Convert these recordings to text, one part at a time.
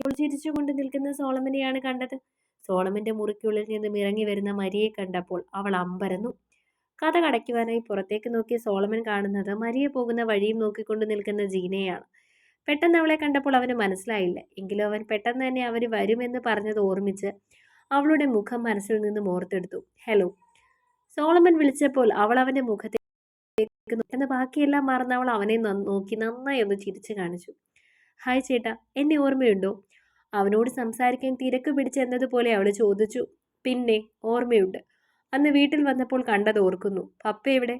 ഇപ്പോൾ ചിരിച്ചുകൊണ്ട് നിൽക്കുന്ന സോളമനെയാണ് കണ്ടത്. സോളമന്റെ മുറിക്കുള്ളിൽ നിന്ന് ഇറങ്ങി വരുന്ന മരിയെ കണ്ടപ്പോൾ അവൾ അമ്പരന്നു. കഥ കടയ്ക്കുവാനായി പുറത്തേക്ക് നോക്കിയ സോളമൻ കാണുന്നത് മരിയെ പോകുന്ന വഴിയും നോക്കിക്കൊണ്ട് നിൽക്കുന്ന ജീനയാണ്. പെട്ടെന്ന് അവളെ കണ്ടപ്പോൾ അവന് മനസ്സിലായില്ല. എങ്കിലും അവൻ പെട്ടെന്ന് തന്നെ അവർ വരുമെന്ന് പറഞ്ഞത് ഓർമ്മിച്ച് അവളുടെ മുഖം മനസ്സിൽ നിന്ന് ഓർത്തെടുത്തു. ഹലോ. സോളമൻ വിളിച്ചപ്പോൾ അവൾ അവന്റെ മുഖത്തേക്ക് ബാക്കിയെല്ലാം മറന്ന് അവൾ അവനെ നോക്കി നന്നായി ഒന്ന് ചിരിച്ചു കാണിച്ചു. ഹായ് ചേട്ടാ എന്നെ ഓർമ്മയുണ്ടോ? അവനോട് സംസാരിക്കാൻ തിരക്ക് പിടിച്ചെന്നതുപോലെ അവൾ ചോദിച്ചു. പിന്നെ ഓർമ്മയുണ്ട്. അന്ന് വീട്ടിൽ വന്നപ്പോൾ കണ്ടത് ഓർക്കുന്നു. പപ്പ എവിടെ?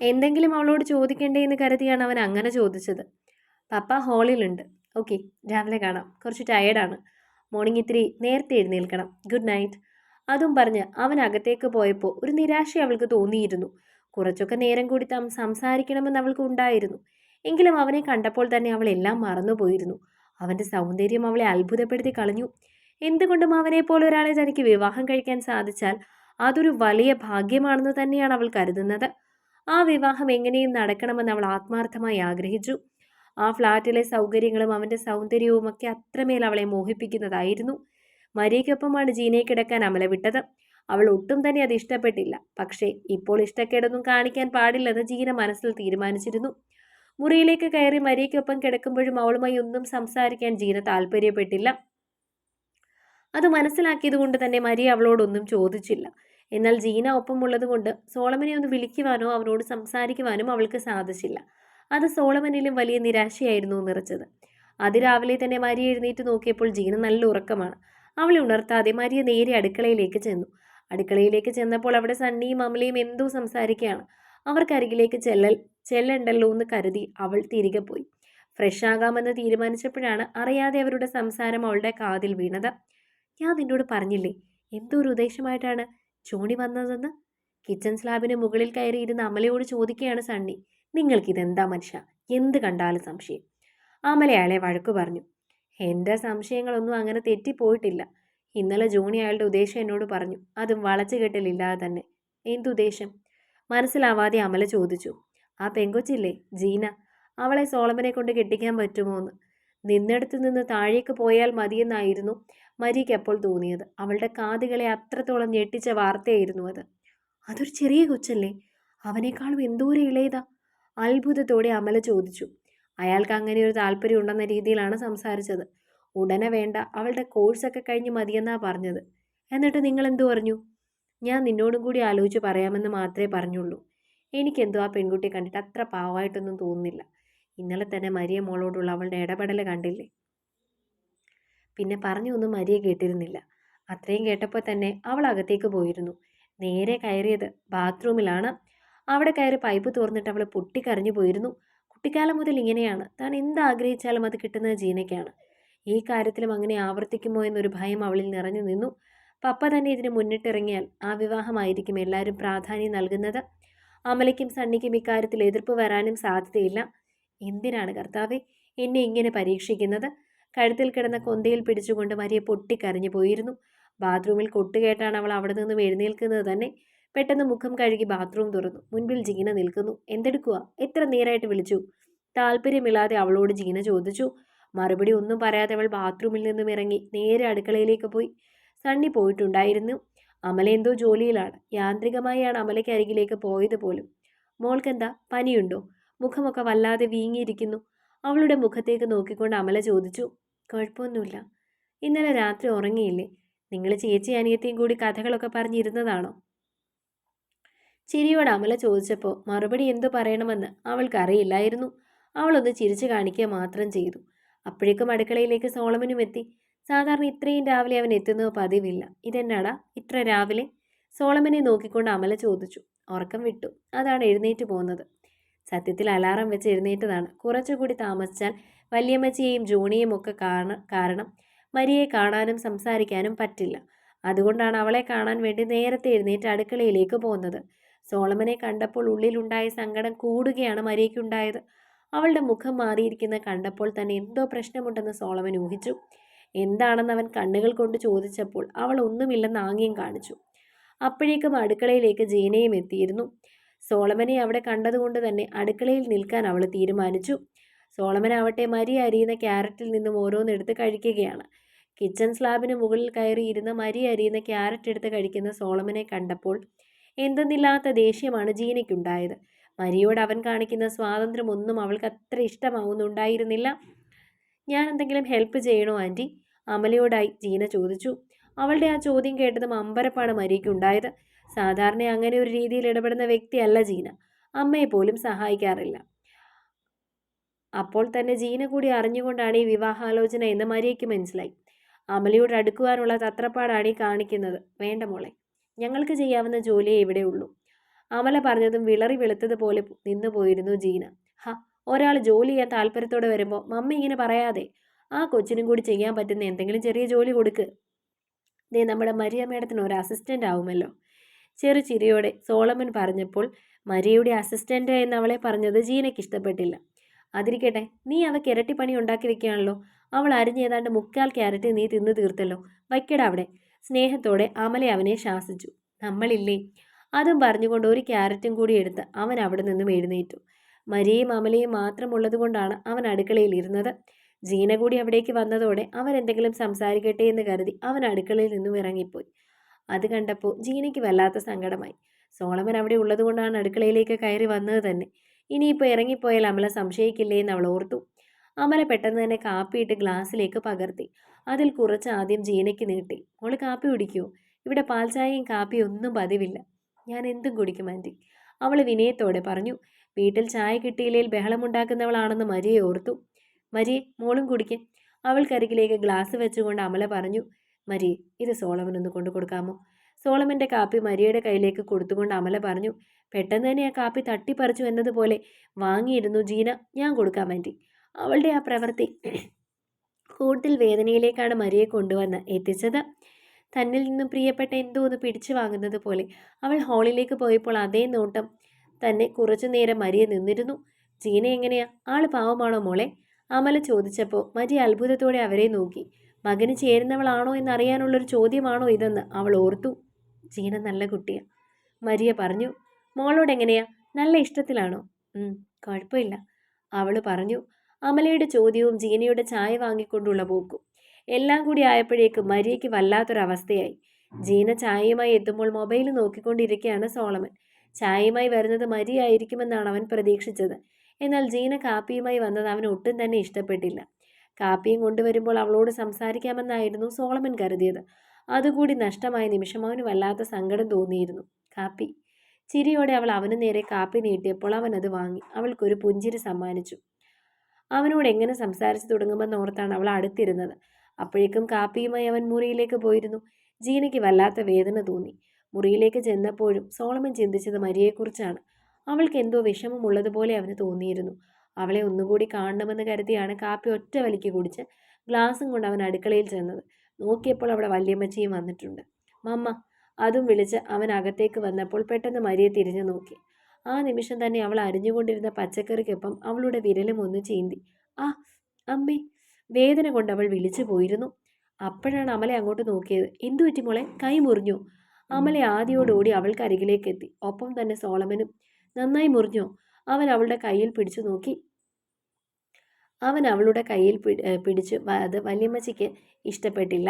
എന്തെങ്കിലും അവളോട് ചോദിക്കണ്ടേ എന്ന് കരുതിയാണ് അവൻ അങ്ങനെ ചോദിച്ചത്. പപ്പ ഹാളിലുണ്ട് ഓക്കെ രാവിലെ കാണാം. കുറച്ച് ടയേർഡാണ് മോർണിംഗ് ഇത്തിരി നേരത്തെ എഴുന്നേൽക്കണം. ഗുഡ് നൈറ്റ് അതും പറഞ്ഞ് അവൻ അകത്തേക്ക് പോയപ്പോൾ ഒരു നിരാശ അവൾക്ക് തോന്നിയിരുന്നു. കുറച്ചൊക്കെ നേരം കൂടി താം സംസാരിക്കണമെന്ന് അവൾക്ക് ഉണ്ടായിരുന്നു. എങ്കിലും അവനെ കണ്ടപ്പോൾ തന്നെ അവൾ എല്ലാം മറന്നുപോയിരുന്നു. അവന്റെ സൗന്ദര്യം അവളെ അത്ഭുതപ്പെടുത്തി കളഞ്ഞു. എന്തുകൊണ്ടും അവനെ പോലെ ഒരാളെ തനിക്ക് വിവാഹം കഴിക്കാൻ സാധിച്ചാൽ അതൊരു വലിയ ഭാഗ്യമാണെന്ന് തന്നെയാണ് അവൾ കരുതുന്നത്. ആ വിവാഹം എങ്ങനെയും നടക്കണമെന്ന് അവൾ ആത്മാർത്ഥമായി ആഗ്രഹിച്ചു. ആ ഫ്ലാറ്റിലെ സൗകര്യങ്ങളും അവന്റെ സൗന്ദര്യവും ഒക്കെ അത്രമേൽ അവളെ മോഹിപ്പിക്കുന്നതായിരുന്നു. മരിയയ്ക്കൊപ്പമാണ് ജീനയെ കിടക്കാൻ അമല വിട്ടത്. അവൾ ഒട്ടും തന്നെ അത് ഇഷ്ടപ്പെട്ടില്ല. പക്ഷേ ഇപ്പോൾ ഇഷ്ടക്കേടൊന്നും കാണിക്കാൻ പാടില്ലെന്ന് ജീന മനസ്സിൽ തീരുമാനിച്ചിരുന്നു. മുറിയിലേക്ക് കയറി മരിയയ്ക്കൊപ്പം കിടക്കുമ്പോഴും അവളുമായി ഒന്നും സംസാരിക്കാൻ ജീന താല്പര്യപ്പെട്ടില്ല. അത് മനസ്സിലാക്കിയതുകൊണ്ട് തന്നെ മരിയ അവളോടൊന്നും ചോദിച്ചില്ല. എന്നാൽ ജീന ഒപ്പമുള്ളത് കൊണ്ട് സോളമനെ ഒന്ന് വിളിക്കുവാനോ അവനോട് സംസാരിക്കുവാനും അവൾക്ക് സാധിച്ചില്ല. അത് സോളമനിലും വലിയ നിരാശയായിരുന്നു നിറച്ചത്. അതിരാവിലെ തന്നെ മരിയ എഴുന്നേറ്റ് നോക്കിയപ്പോൾ ജീന നല്ല ഉറക്കമാണ്. അവളെ ഉണർത്താതെ മരിയ നേരെ അടുക്കളയിലേക്ക് ചെന്നു. അടുക്കളയിലേക്ക് ചെന്നപ്പോൾ അവിടെ സണ്ണിയും അമലയും എന്തോ സംസാരിക്കുകയാണ്. അവർക്കരികിലേക്ക് ചെല്ലൽ ചെല്ലണ്ടല്ലോ എന്ന് കരുതി അവൾ തിരികെ പോയി. ഫ്രഷ് ആകാമെന്ന് തീരുമാനിച്ചപ്പോഴാണ് അറിയാതെ അവരുടെ സംസാരം അവളുടെ കാതിൽ വീണത്. ഞാൻ നിന്നോട് പറഞ്ഞില്ലേ എന്തോ ഒരു ഉദ്ദേശമായിട്ടാണ് ജോണി വന്നതെന്ന്? കിച്ചൺ സ്ലാബിന് മുകളിൽ കയറിയിരുന്ന അമലയോട് ചോദിക്കുകയാണ് സണ്ണി. നിങ്ങൾക്കിതെന്താ മനുഷ്യ? എന്ത് കണ്ടാലും സംശയം. അമല അയാളെ വഴക്കു പറഞ്ഞു. എന്റെ സംശയങ്ങളൊന്നും അങ്ങനെ തെറ്റിപ്പോയിട്ടില്ല. ഇന്നലെ ജോണി അയാളുടെ ഉദ്ദേശം എന്നോട് പറഞ്ഞു. അതും വളച്ചു കെട്ടലില്ലാതെ തന്നെ. എന്തുദ്ദേശം? മനസ്സിലാവാതെ അമല ചോദിച്ചു. ആ പെങ്കൊച്ചില്ലേ ജീന. അവളെ സോളമനെ കൊണ്ട് കെട്ടിക്കാൻ പറ്റുമോ എന്ന് നിന്നിടത്ത് നിന്ന് താഴേക്ക് പോയാൽ മതിയെന്നായിരുന്നു മരിക്ക് അപ്പോൾ തോന്നിയത്. അവളുടെ കാതുകളെ അത്രത്തോളം ഞെട്ടിച്ച വാർത്തയായിരുന്നു അത്. അതൊരു ചെറിയ കൊച്ചല്ലേ? അവനേക്കാളും എന്തോരം ഇളയതാ? അത്ഭുതത്തോടെ അമല ചോദിച്ചു. അയാൾക്ക് അങ്ങനെ ഒരു താല്പര്യം ഉണ്ടെന്ന രീതിയിലാണ് സംസാരിച്ചത്. ഉടനെ വേണ്ട അവളുടെ കോഴ്സൊക്കെ കഴിഞ്ഞ് മതിയെന്നാ പറഞ്ഞത്. എന്നിട്ട് നിങ്ങൾ എന്തു പറഞ്ഞു? ഞാൻ നിന്നോടും കൂടി ആലോചിച്ച് പറയാമെന്ന് മാത്രമേ പറഞ്ഞുള്ളൂ. എനിക്കെന്തോ ആ പെൺകുട്ടിയെ കണ്ടിട്ട് അത്ര പാവമായിട്ടൊന്നും തോന്നുന്നില്ല. ഇന്നലെ തന്നെ മരിയ മോളോടുള്ള അവളുടെ ഇടപെടൽ കണ്ടില്ലേ? പിന്നെ പറഞ്ഞൊന്നും മരിയ കേട്ടിരുന്നില്ല. അത്രയും കേട്ടപ്പോൾ തന്നെ അവൾ അകത്തേക്ക് പോയിരുന്നു. നേരെ കയറിയത് ബാത്റൂമിലാണ്. അവിടെ കയറി പൈപ്പ് തുറന്നിട്ട് അവൾ പൊട്ടിക്കരഞ്ഞു പോയിരുന്നു. കുട്ടിക്കാലം മുതൽ ഇങ്ങനെയാണ്. താൻ എന്താഗ്രഹിച്ചാലും അത് കിട്ടുന്നത് ജീനയ്ക്കാണ്. ഈ കാര്യത്തിലും അങ്ങനെ ആവർത്തിക്കുമോ എന്നൊരു ഭയം അവളിൽ നിറഞ്ഞു നിന്നു. പപ്പ തന്നെ ഇതിന് മുന്നിട്ടിറങ്ങിയാൽ ആ വിവാഹമായിരിക്കും എല്ലാവരും പ്രാധാന്യം നൽകുന്നത്. അമലയ്ക്കും സണ്ണിക്കും ഇക്കാര്യത്തിൽ എതിർപ്പ് വരാനും സാധ്യതയില്ല. എന്തിനാണ് കർത്താവെ എന്നെ ഇങ്ങനെ പരീക്ഷിക്കുന്നത്? കഴുത്തിൽ കിടന്ന കൊന്തയിൽ പിടിച്ചുകൊണ്ട് മരിയെ പൊട്ടിക്കരഞ്ഞു പോയിരുന്നു. ബാത്റൂമിൽ കൊട്ടുകേട്ടാണ് അവൾ അവിടെ നിന്ന് എഴുന്നേൽക്കുന്നത് തന്നെ. പെട്ടെന്ന് മുഖം കഴുകി ബാത്റൂം തുറന്നു. മുൻപിൽ ജീന നിൽക്കുന്നു. എന്തെടുക്കുക? എത്ര നേരമായിട്ട് വിളിച്ചു? താല്പര്യമില്ലാതെ അവളോട് ജീന ചോദിച്ചു. മറുപടി ഒന്നും പറയാതെ അവൾ ബാത്റൂമിൽ നിന്നും ഇറങ്ങി നേരെ അടുക്കളയിലേക്ക് പോയി. സണ്ണി പോയിട്ടുണ്ടായിരുന്നു. അമല എന്തോ ജോലിയിലാണ്. യാന്ത്രികമായാണ് അമലയ്ക്ക് അരികിലേക്ക് പോയത് പോലും. മോൾക്കെന്താ? പനിയുണ്ടോ? മുഖമൊക്കെ വല്ലാതെ വീങ്ങിയിരിക്കുന്നു. അവളുടെ മുഖത്തേക്ക് നോക്കിക്കൊണ്ട് അമല ചോദിച്ചു കുഴപ്പമൊന്നുമില്ല. ഇന്നലെ രാത്രി ഉറങ്ങിയില്ലേ? നിങ്ങൾ ചേച്ചി അനിയത്തിയും കൂടി കഥകളൊക്കെ പറഞ്ഞിരുന്നതാണോ? ചിരിയോട് അമല ചോദിച്ചപ്പോൾ മറുപടി എന്തു പറയണമെന്ന് അവൾക്കറിയില്ലായിരുന്നു. അവളൊന്ന് ചിരിച്ചു കാണിക്കുക മാത്രം ചെയ്തു. അപ്പോഴേക്കും അടുക്കളയിലേക്ക് സോളമനും എത്തി. സാധാരണ ഇത്രയും രാവിലെ അവൻ എത്തുന്നത് പതിവില്ല. ഇതെന്നാടാ? ഇത്ര രാവിലെ? സോളമനെ നോക്കിക്കൊണ്ട് അമല ചോദിച്ചു. ഉറക്കം വിട്ടു. അതാണ് എഴുന്നേറ്റ് പോകുന്നത്. സത്യത്തിൽ അലാറം വെച്ച് എഴുന്നേറ്റതാണ്. കുറച്ചുകൂടി താമസിച്ചാൽ വല്യമ്മച്ചിയെയും ജോണിയും ഒക്കെ കാണ കാരണം മരിയെ കാണാനും സംസാരിക്കാനും പറ്റില്ല. അതുകൊണ്ടാണ് അവളെ കാണാൻ വേണ്ടി നേരത്തെ എഴുന്നേറ്റ് അടുക്കളയിലേക്ക് പോകുന്നത്. സോളമനെ കണ്ടപ്പോൾ ഉള്ളിലുണ്ടായ സങ്കടം കൂടുകയാണ് മരിയയ്ക്കുണ്ടായത്. അവളുടെ മുഖം മാറിയിരിക്കുന്ന കണ്ടപ്പോൾ തന്നെ എന്തോ പ്രശ്നമുണ്ടെന്ന് സോളമൻ ഊഹിച്ചു. എന്താണെന്ന് അവൻ കണ്ണുകൾ കൊണ്ട് ചോദിച്ചപ്പോൾ അവൾ ഒന്നുമില്ലെന്ന് ആംഗ്യം കാണിച്ചു. അപ്പോഴേക്കും അടുക്കളയിലേക്ക് ജീനയും എത്തിയിരുന്നു. സോളമനെ അവിടെ കണ്ടതുകൊണ്ട് തന്നെ അടുക്കളയിൽ നിൽക്കാൻ അവൾ തീരുമാനിച്ചു. സോളമനാവട്ടെ മരി അരിയുന്ന ക്യാരറ്റിൽ നിന്നും ഓരോന്നെടുത്ത് കഴിക്കുകയാണ്. കിച്ചൺ സ്ലാബിന് മുകളിൽ കയറി ഇരുന്ന് മരിയ അരിയുന്ന ക്യാരറ്റ് എടുത്ത് കഴിക്കുന്ന സോളമനെ കണ്ടപ്പോൾ എന്തെന്നില്ലാത്ത ദേഷ്യമാണ് ജീനയ്ക്കുണ്ടായത്. മരിയോട് അവൻ കാണിക്കുന്ന സ്വാതന്ത്ര്യമൊന്നും അവൾക്ക് അത്ര ഇഷ്ടമാവുന്നുണ്ടായിരുന്നില്ല. ഞാൻ എന്തെങ്കിലും ഹെൽപ്പ് ചെയ്യണോ ആന്റി? അമലയോടായി ജീന ചോദിച്ചു. അവളുടെ ആ ചോദ്യം കേട്ടതും അമ്പരപ്പാണ് മരിക്കുണ്ടായത്. സാധാരണ അങ്ങനെ ഒരു രീതിയിൽ ഇടപെടുന്ന വ്യക്തിയല്ല ജീന. അമ്മയെ പോലും സഹായിക്കാറില്ല. അപ്പോൾ തന്നെ ജീന കൂടി അറിഞ്ഞുകൊണ്ടാണ് ഈ വിവാഹാലോചന എന്ന് മരിയയ്ക്ക് മനസ്സിലായി. അമലയോട് അടുക്കുവാനുള്ള തത്രപ്പാടാണ് ഈ കാണിക്കുന്നത്. വേണ്ട മോളെ ഞങ്ങൾക്ക് ചെയ്യാവുന്ന ജോലിയേ ഇവിടെ ഉള്ളൂ. അമല പറഞ്ഞതും വിളറി വെളുത്തതുപോലെ നിന്നു പോയിരുന്നു ജീന. ഹ ഒരാൾ ജോലി ചെയ്യാൻ താല്പര്യത്തോടെ വരുമ്പോൾ മമ്മി ഇങ്ങനെ പറയാതെ ആ കൊച്ചിനും കൂടി ചെയ്യാൻ പറ്റുന്ന എന്തെങ്കിലും ചെറിയ ജോലി കൊടുക്ക്. ദേ നമ്മുടെ മരിയ മേഡത്തിന് ഒരു അസിസ്റ്റന്റ് ആവുമല്ലോ. ചെറു ചിരിയോടെ സോളമൻ പറഞ്ഞപ്പോൾ മരിയയുടെ അസിസ്റ്റന്റ് അവളെ പറഞ്ഞത് ജീനയ്ക്ക് ഇഷ്ടപ്പെട്ടില്ല. അതിരിക്കട്ടെ നീ അവൾക്ക് പണി ഉണ്ടാക്കി വെക്കുകയാണല്ലോ. അവൾ അരിഞ്ഞ് ഏതാണ്ട് മുക്കാൽ ക്യാരറ്റ് നീ തിന്നു തീർത്തല്ലോ. വയ്ക്കട അവിടെ. സ്നേഹത്തോടെ അമല അവനെ ശാസിച്ചു. നമ്മളില്ലേ? അതും പറഞ്ഞുകൊണ്ട് ഒരു ക്യാരറ്റും കൂടി എടുത്ത് അവൻ അവിടെ നിന്നും എഴുന്നേറ്റു. മരിയയും അമലയും മാത്രമുള്ളത് കൊണ്ടാണ് അവൻ അടുക്കളയിൽ ഇരുന്നത്. ജീന കൂടി അവിടേക്ക് വന്നതോടെ അവരെന്തെങ്കിലും സംസാരിക്കട്ടെ എന്ന് കരുതി അവൻ അടുക്കളയിൽ നിന്നും ഇറങ്ങിപ്പോയി. അത് കണ്ടപ്പോൾ ജീനയ്ക്ക് വല്ലാത്ത സങ്കടമായി. സോളമൻ അവിടെ ഉള്ളതുകൊണ്ടാണ് അടുക്കളയിലേക്ക് കയറി വന്നത് തന്നെ. ഇനിയിപ്പോൾ ഇറങ്ങിപ്പോയാൽ അമല സംശയിക്കില്ലേ എന്ന് അവൾ ഓർത്തു. അമല പെട്ടെന്ന് തന്നെ കാപ്പിയിട്ട് ഗ്ലാസ്സിലേക്ക് പകർത്തി. അതിൽ കുറച്ച് ആദ്യം ജീനയ്ക്ക് നീട്ടി. അവൾ കാപ്പി കുടിക്കുമോ ഇവിടെ പാൽച്ചായയും കാപ്പിയും ഒന്നും പതിവില്ല. ഞാൻ എന്തും കുടിക്കും ആന്റി. അവൾ വിനയത്തോടെ പറഞ്ഞു. വീട്ടിൽ ചായ കിട്ടിയില്ലെങ്കിൽ ബഹളമുണ്ടാക്കുന്നവളാണെന്ന് മരിയെ ഓർത്തു. മരിയെ മോളും കുടിക്കും. അവൾക്കരികിലേക്ക് ഗ്ലാസ് വെച്ചുകൊണ്ട് അമല പറഞ്ഞു മരി ഇത് സോളമനൊന്ന് കൊണ്ടു കൊടുക്കാമോ? സോളമന്റെ കാപ്പി മരിയയുടെ കയ്യിലേക്ക് കൊടുത്തുകൊണ്ട് അമല പറഞ്ഞു പെട്ടെന്ന് തന്നെ ആ കാപ്പി തട്ടിപ്പറിച്ചു എന്നതുപോലെ വാങ്ങിയിരുന്നു ജീന ഞാൻ കൊടുക്കാൻ വേണ്ടി അവളുടെ ആ പ്രവൃത്തി കൂടുതൽ വേദനയിലേക്കാണ് മരിയെ കൊണ്ടുവന്ന് എത്തിച്ചത്. തന്നിൽ നിന്നും പ്രിയപ്പെട്ട എന്തോ ഒന്ന് പിടിച്ചു വാങ്ങുന്നത് പോലെ അവൾ ഹാളിലേക്ക് പോയപ്പോൾ അതേ നോട്ടം തന്നെ കുറച്ചു നേരം മരിയെ നിന്നിരുന്നു. ജീന എങ്ങനെയാ? ആൾ പാവമാണോ മോളെ? അമല ചോദിച്ചപ്പോൾ മരിയ അത്ഭുതത്തോടെ അവരെ നോക്കി. മകന് ചേരുന്നവളാണോ എന്നറിയാനുള്ളൊരു ചോദ്യമാണോ ഇതെന്ന് അവൾ ഓർത്തു. ജീന നല്ല കുട്ടിയാ. മരിയ പറഞ്ഞു മോളോട് എങ്ങനെയാ? നല്ല ഇഷ്ടത്തിലാണോ? കുഴപ്പമില്ല. അവൾ പറഞ്ഞു അമലയുടെ ചോദ്യവും ജീനയുടെ ചായ വാങ്ങിക്കൊണ്ടുള്ള പോക്കും. എല്ലാം കൂടി ആയപ്പോഴേക്കും മരിയയ്ക്ക് വല്ലാത്തൊരവസ്ഥയായി. ജീന ചായയുമായി എത്തുമ്പോൾ മൊബൈൽ നോക്കിക്കൊണ്ടിരിക്കുകയാണ് സോളമൻ. ചായയുമായി വരുന്നത് മരിയായിരിക്കുമെന്നാണ് അവൻ പ്രതീക്ഷിച്ചത്. എന്നാൽ ജീന കാപ്പിയുമായി വന്നത് അവന് ഒട്ടും തന്നെ ഇഷ്ടപ്പെട്ടില്ല. കാപ്പിയും കൊണ്ടുവരുമ്പോൾ അവളോട് സംസാരിക്കാമെന്നായിരുന്നു സോളമൻ കരുതിയത്. അതുകൂടി നഷ്ടമായ നിമിഷം അവന് വല്ലാത്ത സങ്കടം തോന്നിയിരുന്നു. കാപ്പി. ചിരിയോടെ അവൾ അവന് നേരെ കാപ്പി നീട്ടിയപ്പോൾ അവൻ അത് വാങ്ങി. അവൾക്കൊരു പുഞ്ചിരി സമ്മാനിച്ചു. അവനോട് എങ്ങനെ സംസാരിച്ചു തുടങ്ങുമെന്ന് ഓർത്താണ് അവൾ അടുത്തിരുന്നത്. അപ്പോഴേക്കും കാപ്പിയുമായി അവൻ മുറിയിലേക്ക് പോയിരുന്നു. ജീനയ്ക്ക് വല്ലാത്ത വേദന തോന്നി. മുറിയിലേക്ക് ചെന്നപ്പോഴും സോളമൻ ചിന്തിച്ചത് മരിയെക്കുറിച്ചാണ്. അവൾക്ക് എന്തോ വിഷമമുള്ളതുപോലെ അവന് തോന്നിയിരുന്നു. അവളെ ഒന്നുകൂടി കാണണമെന്ന് കരുതിയാണ് കാപ്പി ഒറ്റ വലിക്ക് കുടിച്ച് ഗ്ലാസും കൊണ്ട് അവൻ അടുക്കളയിൽ ചെന്നത്. നോക്കിയപ്പോൾ അവിടെ വല്യമ്മച്ചിയും വന്നിട്ടുണ്ട്. മമ്മ അതും വിളിച്ച് അവൻ അകത്തേക്ക് വന്നപ്പോൾ പെട്ടെന്ന് മരിയെ തിരിഞ്ഞു നോക്കി. ആ നിമിഷം തന്നെ അവൾ അരിഞ്ഞുകൊണ്ടിരുന്ന പച്ചക്കറിക്കൊപ്പം അവളുടെ വിരലും ഒന്ന് ചീന്തി. ആ അമ്മേ വേദന കൊണ്ട് അവൾ വിളിച്ചു പോയിരുന്നു. അപ്പോഴാണ് അമല അങ്ങോട്ട് നോക്കിയത്. എന്തു പറ്റി മോളെ? കൈ മുറിഞ്ഞു? അമല ആദ്യോടുകൂടി അവൾക്ക് അരികിലേക്ക് എത്തി. ഒപ്പം തന്നെ സോളമനും നന്നായി മുറിഞ്ഞോ? അവൻ അവളുടെ കയ്യിൽ പിടിച്ചു നോക്കി. അവൻ അവളുടെ കയ്യിൽ പിടിച്ച് അത് വല്യമ്മച്ചിക്ക് ഇഷ്ടപ്പെട്ടില്ല.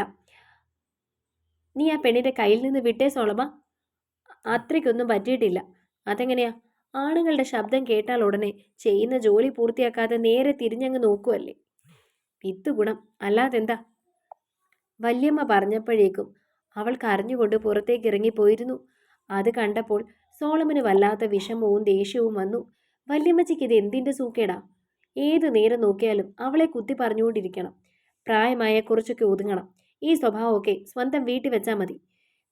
നീ ആ പെണ്ണിന്റെ കയ്യിൽ നിന്ന് വിട്ടേ സോളമ. അത്രയ്ക്കൊന്നും പറ്റിയിട്ടില്ല. അതെങ്ങനെയാ? ആണുങ്ങളുടെ ശബ്ദം കേട്ടാൽ ഉടനെ ചെയ്യുന്ന ജോലി പൂർത്തിയാക്കാതെ നേരെ തിരിഞ്ഞങ്ങ് നോക്കുമല്ലേ വിത്ത് ഗുണം അല്ലാതെന്താ? വല്യമ്മ പറഞ്ഞപ്പോഴേക്കും അവൾ കരഞ്ഞുകൊണ്ട് പുറത്തേക്ക് ഇറങ്ങിപ്പോയിരുന്നു. അത് കണ്ടപ്പോൾ സോളമന് വല്ലാത്ത വിഷമവും ദേഷ്യവും വന്നു. വല്യമ്മച്ചിക്ക് ഇത് എന്തിന്റെ സൂക്കേടാ? ഏത് നേരം നോക്കിയാലും അവളെ കുത്തി പറഞ്ഞുകൊണ്ടിരിക്കണം. പ്രായമായ കുറച്ചൊക്കെ ഒതുങ്ങണം. ഈ സ്വഭാവമൊക്കെ സ്വന്തം വീട്ടിൽ വെച്ചാൽ മതി.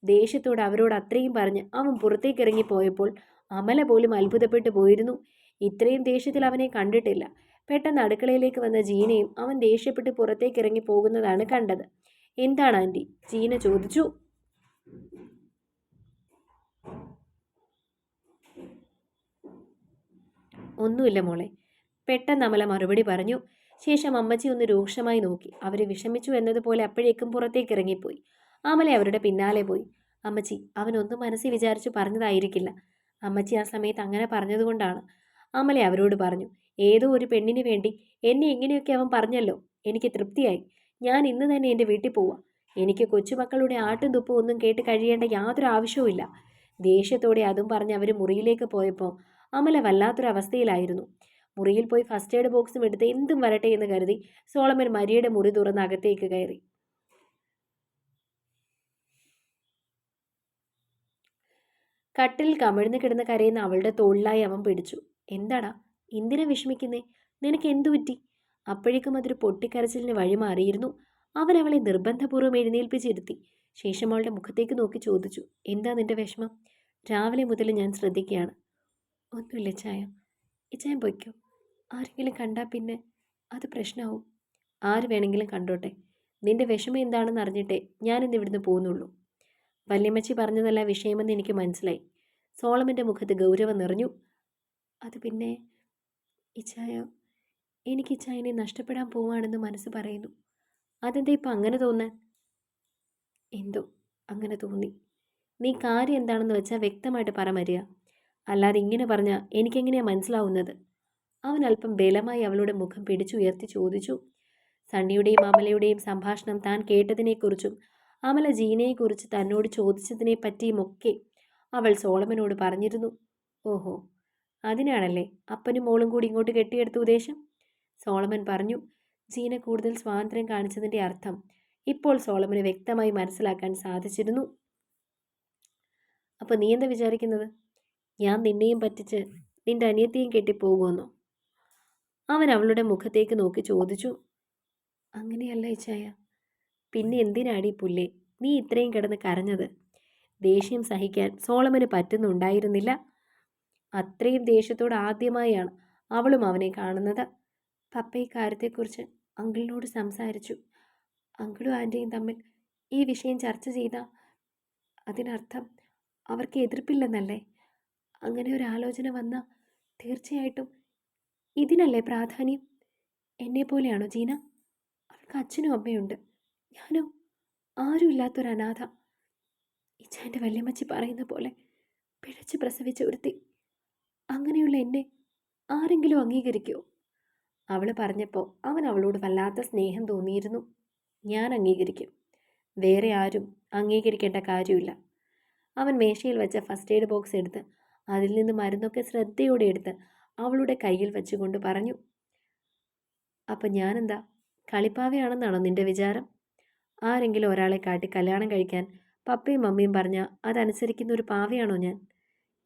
ദേഷ്യത്തോട് അവരോട് അത്രയും പറഞ്ഞ് അവൻ പുറത്തേക്ക് ഇറങ്ങിപ്പോയപ്പോൾ അമല പോലും അത്ഭുതപ്പെട്ടു പോയിരുന്നു. ഇത്രയും ദേഷ്യത്തിൽ അവനെ കണ്ടിട്ടില്ല. പെട്ടെന്ന് അടുക്കളയിലേക്ക് വന്ന ജീനയും അവൻ ദേഷ്യപ്പെട്ട് പുറത്തേക്ക് ഇറങ്ങി പോകുന്നതാണ് കണ്ടത്. എന്താണ് ആന്റി ജീന ചോദിച്ചു. ഒന്നുമില്ല മോളെ. പെട്ടെന്ന് അമല മറുപടി പറഞ്ഞു ശേഷം അമ്മച്ചി ഒന്ന് രൂക്ഷമായി നോക്കി. അവരെ വിഷമിച്ചു എന്നതുപോലെ അപ്പോഴേക്കും പുറത്തേക്ക് ഇറങ്ങിപ്പോയി അമല അവരുടെ പിന്നാലെ പോയി. അമ്മച്ചി അവനൊന്നും മനസ്സിൽ വിചാരിച്ചു പറഞ്ഞതായിരിക്കില്ല. അമ്മച്ചി ആ സമയത്ത് അങ്ങനെ പറഞ്ഞതുകൊണ്ടാണ്. അമല അവരോട് പറഞ്ഞു ഏതോ ഒരു പെണ്ണിന് വേണ്ടി എന്നെ ഇങ്ങനെയൊക്കെ അവൻ പറഞ്ഞല്ലോ. എനിക്ക് തൃപ്തിയായി. ഞാൻ ഇന്ന് തന്നെ എന്റെ വീട്ടിൽ പോവാം. എനിക്ക് കൊച്ചുമക്കളുടെ ആട്ടും തുപ്പും ഒന്നും കേട്ട് കഴിയേണ്ട യാതൊരു ആവശ്യവുമില്ല. ദേഷ്യത്തോടെ അതും പറഞ്ഞ് അവർ മുറിയിലേക്ക് പോയപ്പോൾ അമല വല്ലാത്തൊരവസ്ഥയിലായിരുന്നു. മുറിയിൽ പോയി ഫസ്റ്റ് എയ്ഡ് ബോക്സും എടുത്ത് എന്തും വരട്ടെ എന്ന് കരുതി സോളമൻ മരിയയുടെ മുറി തുറന്ന് അകത്തേക്ക് കയറി. കട്ടിൽ കമിഴ്ന്ന് കിടന്ന് കരയുന്ന അവളുടെ തോളിലായി അവൻ പിടിച്ചു. എന്താടാ? എന്തിനാ വിഷമിക്കുന്നേ? നിനക്ക് എന്തു പറ്റി? അപ്പോഴേക്കും അതൊരു പൊട്ടിക്കരച്ചിലിന് വഴിമാറിയിരുന്നു അവൻ അവളെ നിർബന്ധപൂർവം എഴുന്നേൽപ്പിച്ചിരുത്തി. ശേഷം അവളുടെ മുഖത്തേക്ക് നോക്കി ചോദിച്ചു. എന്താ നിന്റെ വിഷമം? രാവിലെ മുതൽ ഞാൻ ശ്രദ്ധിക്കുകയാണ്. ഒന്നുമില്ല ചായ. ഇച്ചായം പൊയ്ക്കോ. ആരെങ്കിലും കണ്ടാൽ പിന്നെ അത് പ്രശ്നമാവും ആര് വേണമെങ്കിലും കണ്ടോട്ടെ. നിന്റെ വിഷമം എന്താണെന്ന് അറിഞ്ഞിട്ടെ ഞാനിന്ന് ഇവിടുന്ന് പോകുന്നുള്ളൂ. വല്യമ്മച്ചി പറഞ്ഞതല്ല വിഷയമെന്ന് എനിക്ക് മനസ്സിലായി. സോളമന്റെ മുഖത്ത് ഗൗരവം നിറഞ്ഞു. അത് പിന്നെ ഇച്ചായ എനിക്ക് ഇച്ചായനെ നഷ്ടപ്പെടാൻ പോവാണെന്ന് മനസ്സ് പറയുന്നു. അതെന്താ ഇപ്പം അങ്ങനെ തോന്നാൻ? എന്തോ അങ്ങനെ തോന്നി. നീ കാര്യം എന്താണെന്ന് വെച്ചാൽ വ്യക്തമായിട്ട് പറ മരിയ. അല്ലാതെ ഇങ്ങനെ പറഞ്ഞാൽ എനിക്കെങ്ങനെയാണ് മനസ്സിലാവുന്നത്? അവൻ അല്പം ബലമായി അവളുടെ മുഖം പിടിച്ചുയർത്തി ചോദിച്ചു. സണ്ണിയുടെയും അമലയുടെയും സംഭാഷണം താൻ കേട്ടതിനെക്കുറിച്ചും അമല ജീനയെക്കുറിച്ച് തന്നോട് ചോദിച്ചതിനെ പറ്റിയുമൊക്കെ അവൾ സോളമനോട് പറഞ്ഞിരുന്നു. ഓഹോ അതിനാണല്ലേ അപ്പനും മോളും കൂടി ഇങ്ങോട്ട് കെട്ടിയെടുത്ത ഉദ്ദേശം? സോളമൻ പറഞ്ഞു ജീന കൂടുതൽ സ്വാതന്ത്ര്യം കാണിച്ചതിന്റെ അർത്ഥം ഇപ്പോൾ സോളമന് വ്യക്തമായി മനസ്സിലാക്കാൻ സാധിച്ചിരുന്നു. അപ്പോൾ നീ എന്താ വിചാരിക്കുന്നത്? ഞാൻ നിന്നെയും പറ്റിച്ച് നിന്റെ അനിയത്തെയും കെട്ടിപ്പോകുമെന്നോ അവൻ അവളുടെ മുഖത്തേക്ക് നോക്കി ചോദിച്ചു. അങ്ങനെയല്ല ഇച്ചായ പിന്നെ എന്തിനാടി പുല്ലേ? നീ ഇത്രയും കിടന്ന് കരഞ്ഞത്. ദേഷ്യം സഹിക്കാൻ സോളമന് പറ്റുന്നുണ്ടായിരുന്നില്ല. അത്രയും ദേഷ്യത്തോട് ആദ്യമായാണ് അവളും അവനെ കാണുന്നത്. പപ്പ ഈ കാര്യത്തെക്കുറിച്ച് അങ്കിളിനോട് സംസാരിച്ചു. അങ്കിളും ആന്റിയും തമ്മിൽ ഈ വിഷയം ചർച്ച ചെയ്ത അതിനർത്ഥം അവർക്ക് എതിർപ്പില്ലെന്നല്ലേ? അങ്ങനെ ഒരു ആലോചന വന്ന തീർച്ചയായിട്ടും ഇതിനല്ലേ പ്രാധാന്യം? എന്നെ പോലെയാണോ ജീന? അവൾക്ക് അച്ഛനും അമ്മയുണ്ട്. ഞാനോ? ആരുമില്ലാത്തൊരു അനാഥ. ഇച്ചാന്റെ വല്യമ്മച്ചി പറയുന്ന പോലെ പിഴച്ച് പ്രസവിച്ച ഒരുത്തി. അങ്ങനെയുള്ള എന്നെ ആരെങ്കിലും അംഗീകരിക്കുമോ അവൾ പറഞ്ഞപ്പോൾ അവൻ അവളോട് വല്ലാത്ത സ്നേഹം തോന്നിയിരുന്നു. ഞാൻ അംഗീകരിക്കും. വേറെ ആരും അംഗീകരിക്കേണ്ട കാര്യമില്ല. അവൻ മേശയിൽ വെച്ച ഫസ്റ്റ് എയ്ഡ് ബോക്സ് എടുത്ത് അതിൽ നിന്ന് മരുന്നൊക്കെ ശ്രദ്ധയോടെ എടുത്ത് അവളുടെ കയ്യിൽ വെച്ചുകൊണ്ട് പറഞ്ഞു അപ്പം ഞാനെന്താ? കളിപ്പാവയാണെന്നാണോ നിന്റെ വിചാരം? ആരെങ്കിലും ഒരാളെ കാട്ടി കല്യാണം കഴിക്കാൻ പപ്പയും മമ്മിയും പറഞ്ഞാൽ അതനുസരിക്കുന്ന ഒരു പാവയാണോ ഞാൻ?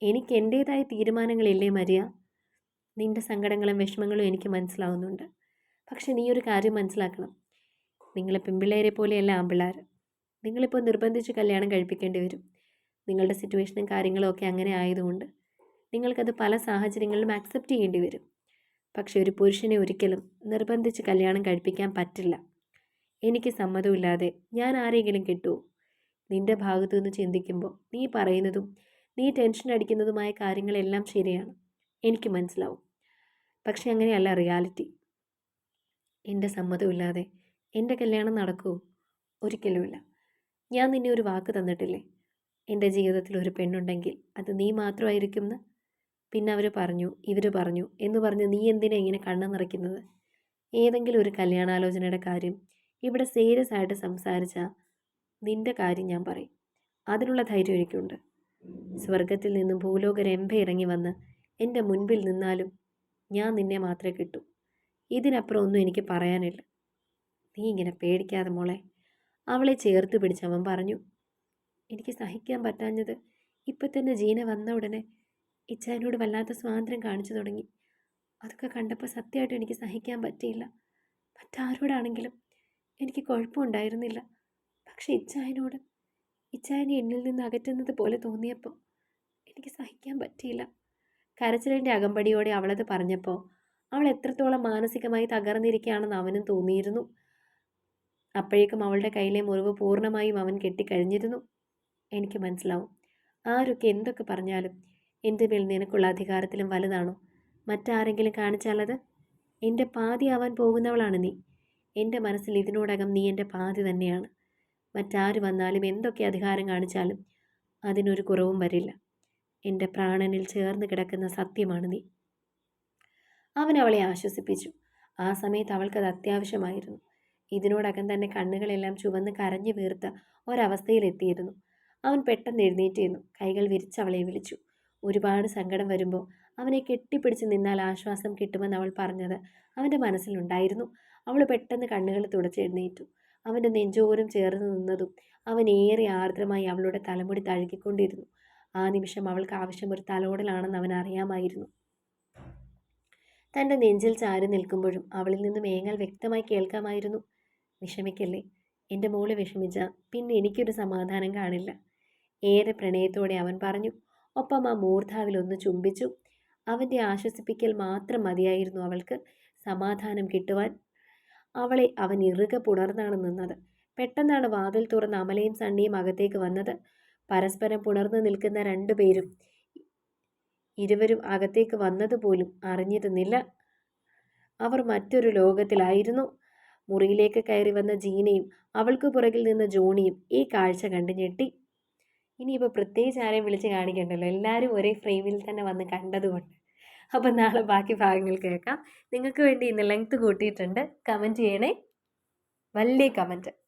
എനിക്ക് എന്റേതായ തീരുമാനങ്ങളില്ലേ മരിയ? നിന്റെ സങ്കടങ്ങളും വിഷമങ്ങളും എനിക്ക് മനസ്സിലാവുന്നുണ്ട്. പക്ഷെ നീ ഒരു കാര്യം മനസ്സിലാക്കണം. നിങ്ങളെ പെൺപിള്ളേരെ പോലെയല്ല ആമ്പിള്ളേർ നിങ്ങളിപ്പോൾ നിർബന്ധിച്ച് കല്യാണം കഴിപ്പിക്കേണ്ടി വരും. നിങ്ങളുടെ സിറ്റുവേഷനും കാര്യങ്ങളും ഒക്കെ അങ്ങനെ ആയതുകൊണ്ട് നിങ്ങൾക്കത് പല സാഹചര്യങ്ങളിലും അക്സെപ്റ്റ് ചെയ്യേണ്ടി വരും. പക്ഷെ ഒരു പുരുഷനെ ഒരിക്കലും നിർബന്ധിച്ച് കല്യാണം കഴിപ്പിക്കാൻ പറ്റില്ല. എനിക്ക് സമ്മതമില്ലാതെ ഞാൻ ആരെങ്കിലും കിട്ടുമോ നിന്റെ ഭാഗത്തു നിന്ന് ചിന്തിക്കുമ്പോൾ നീ പറയുന്നതും നീ ടെൻഷൻ അടിക്കുന്നതുമായ കാര്യങ്ങളെല്ലാം ശരിയാണ്. എനിക്ക് മനസ്സിലാവും. പക്ഷെ അങ്ങനെയല്ല റിയാലിറ്റി എന്റെ സമ്മതമില്ലാതെ എന്റെ കല്യാണം നടക്കുമോ ഒരിക്കലുമില്ല. ഞാൻ നിന്നെ ഒരു വാക്ക് തന്നിട്ടില്ലേ? എന്റെ ജീവിതത്തിൽ ഒരു പെണ്ണുണ്ടെങ്കിൽ അത് നീ മാത്രമായിരിക്കും എന്ന് പിന്നെ അവർ പറഞ്ഞു ഇവർ പറഞ്ഞു എന്ന് പറഞ്ഞ് നീ എന്തിനാ ഇങ്ങനെ കണ്ണു നിറയ്ക്കുന്നത്? ഏതെങ്കിലും ഒരു കല്യാണാലോചനയുടെ കാര്യം ഇവിടെ സീരിയസ് ആയിട്ട് സംസാരിച്ചാൽ നിന്റെ കാര്യം ഞാൻ പറയും. അതിനുള്ള ധൈര്യം എനിക്കുണ്ട്. സ്വർഗത്തിൽ നിന്നും ഭൂലോക രംഭ ഇറങ്ങി വന്ന് എന്റെ മുൻപിൽ നിന്നാലും ഞാൻ നിന്നെ മാത്രമേ കിട്ടൂ. ഇതിനപ്പുറം ഒന്നും എനിക്ക് പറയാനില്ല. നീ ഇങ്ങനെ പേടിക്കാതെ മോളെ. അവളെ ചേർത്ത് പിടിച്ചവൻ പറഞ്ഞു എനിക്ക് സഹിക്കാൻ പറ്റാഞ്ഞത് ഇപ്പം തന്നെ ജീന വന്ന ഉടനെ ഇച്ചാനോട് വല്ലാത്ത സ്വാതന്ത്ര്യം കാണിച്ചു തുടങ്ങി. അതൊക്കെ കണ്ടപ്പോൾ സത്യമായിട്ട് എനിക്ക് സഹിക്കാൻ പറ്റിയില്ല. മറ്റാരോടാണെങ്കിലും എനിക്ക് കുഴപ്പമുണ്ടായിരുന്നില്ല. പക്ഷെ ഇച്ചായനോട് ഇച്ചായനെ എന്നിൽ നിന്ന് അകറ്റുന്നത് പോലെ തോന്നിയപ്പോൾ എനിക്ക് സഹിക്കാൻ പറ്റിയില്ല. കരച്ചിലിന്റെ അകമ്പടിയോടെ അവളത് പറഞ്ഞപ്പോൾ അവൾ എത്രത്തോളം മാനസികമായി തകർന്നിരിക്കുകയാണെന്ന് അവനും തോന്നിയിരുന്നു. അപ്പോഴേക്കും അവളുടെ കയ്യിലെ മുറിവ് പൂർണമായും അവൻ കെട്ടിക്കഴിഞ്ഞിരുന്നു. എനിക്ക് മനസ്സിലാവും. ആരൊക്കെ എന്തൊക്കെ പറഞ്ഞാലും എന്റെ മേൽ നിനക്കുള്ള അധികാരത്തിലും വലുതാണോ? മറ്റാരെങ്കിലും കാണിച്ചാലത് എന്റെ പാതിയാവാൻ പോകുന്നവളാണ് നീ. എന്റെ മനസ്സിൽ ഇതിനോടകം നീ എന്റെ പാതി തന്നെയാണ്. മറ്റാര് വന്നാലും എന്തൊക്കെ അധികാരം കാണിച്ചാലും അതിനൊരു കുറവും വരില്ല. എന്റെ പ്രാണനിൽ ചേർന്ന് കിടക്കുന്ന സത്യമാണ് നീ. അവൻ അവളെ ആശ്വസിപ്പിച്ചു. ആ സമയത്ത് അവൾക്കത് അത്യാവശ്യമായിരുന്നു. ഇതിനോടകം തന്നെ കണ്ണുകളെല്ലാം ചുവന്ന് കരഞ്ഞു വീർത്ത ഒരവസ്ഥയിലെത്തിയിരുന്നു. അവൻ പെട്ടെന്ന് എഴുന്നേറ്റിരുന്നു. കൈകൾ വിരിച്ച് അവളെ വിളിച്ചു. ഒരുപാട് സങ്കടം വരുമ്പോൾ അവനെ കെട്ടിപ്പിടിച്ച് നിന്നാൽ ആശ്വാസം കിട്ടുമെന്ന് അവൾ പറഞ്ഞത് അവന്റെ മനസ്സിലുണ്ടായിരുന്നു അവൾ പെട്ടെന്ന് കണ്ണുകൾ തുടച്ചെഴുന്നേറ്റു അവന്റെ നെഞ്ചോരം ചേർന്ന് നിന്നതും അവൻ ഏറെ ആർദ്രമായി അവളുടെ തലമുടി തഴുകിക്കൊണ്ടിരുന്നു. ആ നിമിഷം അവൾക്ക് ആവശ്യം ഒരു തലോടലാണെന്ന് അവൻ അറിയാമായിരുന്നു. തന്റെ നെഞ്ചിൽ ചാരി നിൽക്കുമ്പോഴും അവളിൽ നിന്നും ഏങ്ങൽ വ്യക്തമായി കേൾക്കാമായിരുന്നു. വിഷമിക്കല്ലേ? എന്റെ മോൾ വിഷമിച്ച പിന്നെ എനിക്കൊരു സമാധാനം കാണില്ല. ഏറെ പ്രണയത്തോടെ അവൻ പറഞ്ഞു ഒപ്പം ആ മൂർധാവിൽ ഒന്ന് ചുംബിച്ചു. അവന്റെ ആശ്വസിപ്പിക്കൽ മാത്രം മതിയായിരുന്നു അവൾക്ക് സമാധാനം കിട്ടുവാൻ. അവളെ അവൻ ഇറുക പുണർന്നാണ് നിന്നത്. പെട്ടെന്നാണ് വാതിൽ തുറന്ന് അമലയും സണ്ണിയും അകത്തേക്ക് വന്നത്. പരസ്പരം പുണർന്നു നിൽക്കുന്ന രണ്ടുപേരും ഇരുവരും അകത്തേക്ക് വന്നതുപോലും അറിഞ്ഞിരുന്നില്ല. അവർ മറ്റൊരു ലോകത്തിലായിരുന്നു. മുറിയിലേക്ക് കയറി വന്ന ജീനയും അവൾക്ക് പുറകിൽ നിന്ന ജോണിയും ഈ കാഴ്ച കണ്ടു ഞെട്ടി. ഇനിയിപ്പോൾ പ്രത്യേകിച്ച് ആരെയും വിളിച്ച് കാണിക്കണ്ടല്ലോ. എല്ലാവരും ഒരേ ഫ്രെയിമിൽ തന്നെ വന്ന് കണ്ടതുകൊണ്ട്. അപ്പം നാളെ ബാക്കി ഭാഗങ്ങൾ കേൾക്കാം. നിങ്ങൾക്ക് വേണ്ടി ഇന്ന് ലെങ്ത് കൂട്ടിയിട്ടുണ്ട്. കമന്റ് ചെയ്യണേ. വലിയ കമന്റ്